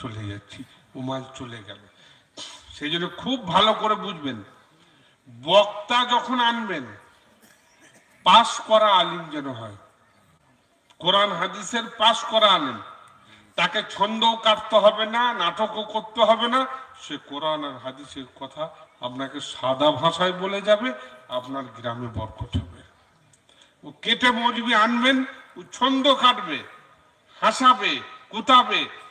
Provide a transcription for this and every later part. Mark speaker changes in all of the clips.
Speaker 1: চলে যাচ্ছি উমাল চলে গেল। সেই জন্য খুব ভালো করে বুঝবেন, বক্তা যখন আনবেন, পাশ করা আলিম যেন হয়। কোরআন, হাদিসের পাশ করা আলিম। তাকে ছন্দও কাটতে হবে না, নাটকও করতে হবে না। সে কোরআন আর হাদিসের কথা আপনাকে সাদা ভাষায় বলে যাবে, আপনার গ্রামে বরকত হবে। ও কেটে মজবি আনবেন, ও ছন্দ কাটবে, হাসাবে, কুতাবে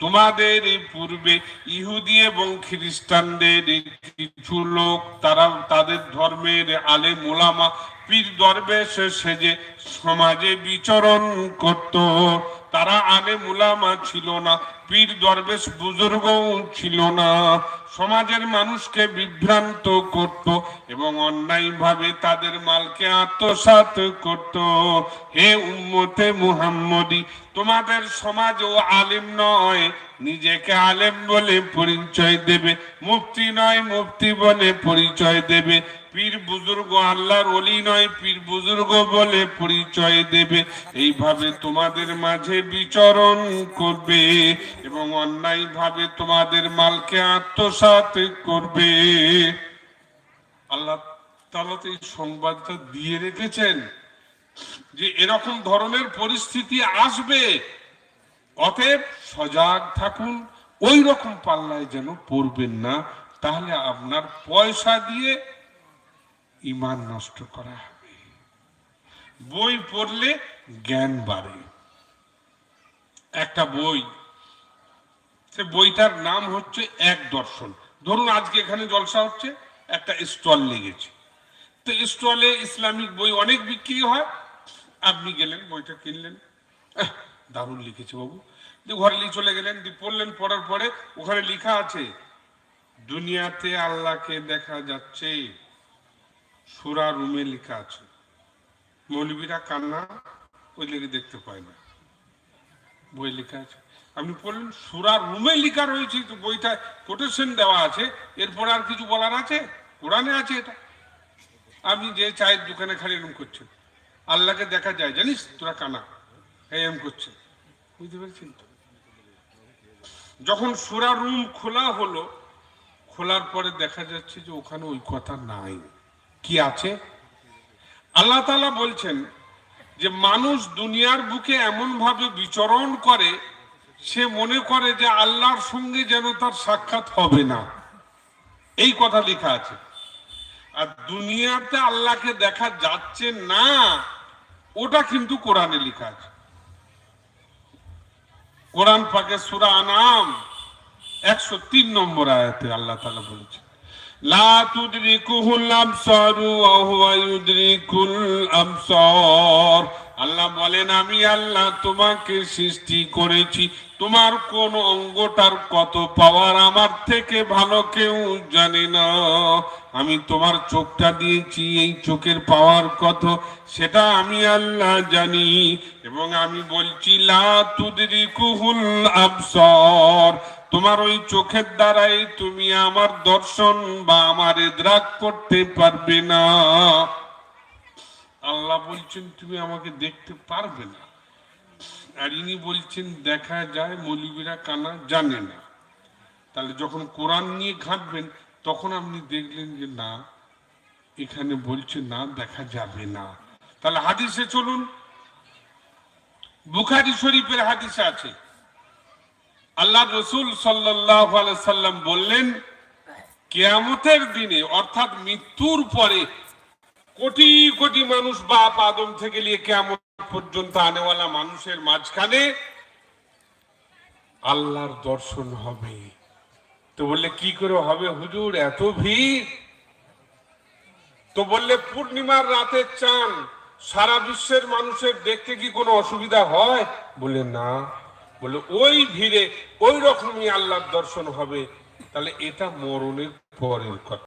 Speaker 1: তোমাদের এই পূর্বে ইহুদি এবং খ্রিস্টানদের কিছু লোক, তারা তাদের ধর্মের আলে মোলামা, পীর দরবেশ সেজে সমাজে বিচরণ করত। তারা আলে মুলামা ছিল না, পীর দরবেশ বুজুর্গও ছিল না। সমাজের মানুষকে বিভ্রান্ত করত এবং অন্যায়ভাবে তাদের মালকে আত্মসাৎ করত। হে উম্মতে মুহাম্মদি, তোমাদের সমাজও আলিম নয়, নিজেকে আলেম বলে পরিচয় দেবে, মুফতি নয়, মুফতি বলে পরিচয় দেবে। পীর বুজুর্গ আল্লাহর অলি নয়, পীর বুজুর্গ বলে পরিচয় দেবে। এইভাবে তোমাদের মাঝে বিচরণ করবে এবং অন্যায়ভাবে তোমাদের মালকে আত্মসাৎ করবে। আল্লাহ তাআলা তো এই সংবাদটা দিয়ে রেখেছেন যে এরকম ধরনের পরিস্থিতি আসবে, অতএব সজাগ থাকুন ওই রকম পাল্লায় যেন পড়বেন না। তাহলে আপনার পয়সা দিয়ে ইমান নষ্ট করা হবে। বই পড়লে জ্ঞান বাড়ে। একটা বই, সে বইটার নাম হচ্ছে এক দর্শন। ধরুন আজকে এখানে জলসা হচ্ছে, একটা স্টল লেগেছে। তো স্টলে ইসলামিক বই অনেক বিক্রি হয়। আপনি গেলেন, বইটা কিনলেন। দারুণ লিখেছে বাবু। ঘরে নিয়ে চলে গেলেন, দিয়ে পড়লেন, পড়ার পরে ওখানে লেখা আছে, দুনিয়াতে আল্লাহকে দেখা যাচ্ছে। সুরা রুমে লেখা আছে। মৌলবীরা কান্না ওই লেগে দেখতে পায় না। বই লেখা আছে। আপনি পড়লেন, সুরা রুমে লেখা রয়েছে, তো বইটা কোটেশন দেওয়া আছে। এরপর আর কিছু বলার আছে? কোরআনে আছে এটা। আপনি যে চায়ের দোকানে খালি এরম করছেন। আল্লাহকে দেখা যায়, জানিস তোরা কানা? এই করছে। বুঝতে পেরেছেন তো? যখন সুরা রুম খোলা হলো, খোলার পরে দেখা যাচ্ছে যে ওখানে ওই কথা নাই। কি আছে? আল্লাহ তাআলা বলছেন যে, মানুষ দুনিয়ার বুকে এমন ভাবে বিচরণ করে, সে মনে করে যে আল্লাহর সঙ্গে যেন তার সাক্ষাৎ হবে না। এই কথা লেখা আছে। আর দুনিয়াতে আল্লাহকে দেখা যাচ্ছে না, ওটা কিন্তু কোরআনে লেখা আছে। কোরআন পাকে সুরা আনাম একশো তিন নম্বর আয়াতে আল্লাহ তালা বলেছে তুদরিকুহুল আবসারু ওয়া হুয়া ইউদরিকুল আবসার। আল্লাহ বলেন, আমি আল্লাহ তোমাকে সৃষ্টি করেছি। তোমার কোন অঙ্গটার কত পাওয়ার আমার থেকে ভালো কেউ জানে না। আমি তোমার চোখটা দিয়েছি, এই চোখের পাওয়ার কত সেটা আমি আল্লাহ জানি। এবং আমি বলছি, লা তুদরিকুহুল আবসার। তোমার ওই চোখের দ্বারাই তুমি আমার দর্শন বা আমার এদ্রাক করতে পারবে না। আল্লাহ বলছেন, তুমি আমাকে দেখতে পারবে না। আর ইনি বলছেন, দেখা যায় মৌলবীরা কানা জানে না। তাহলে যখন কোরআন নিয়ে ঘাঁটবেন, তখন আপনি দেখলেন যে, না, এখানে বলছে না, দেখা যাবে না। তাহলে হাদিসে চলুন। বুখারি শরীফের হাদিসে আছে। আল্লাহ রসুল সাল্লাম বললেন, কেয়ামতের দিনে, অর্থাৎ মৃত্যুর পরে, কোটি কোটি মানুষ বাপ আদম থেকে নিয়ে কেমন পর্যন্ত আনেওয়ালা মানুষের মাঝখানে আল্লাহর দর্শন হবে। তো বললে, কি করে হবে হুজুর? এত ভিড়? তো বললে, পূর্ণিমার রাতের চান, সারা বিশ্বের মানুষের দেখতে কি কোনো অসুবিধা হয়? বলে না। বলে ওই ভিড়ে ওই রকমই আল্লাহর দর্শন হবে। তাহলে এটা মরণের পরের কথা।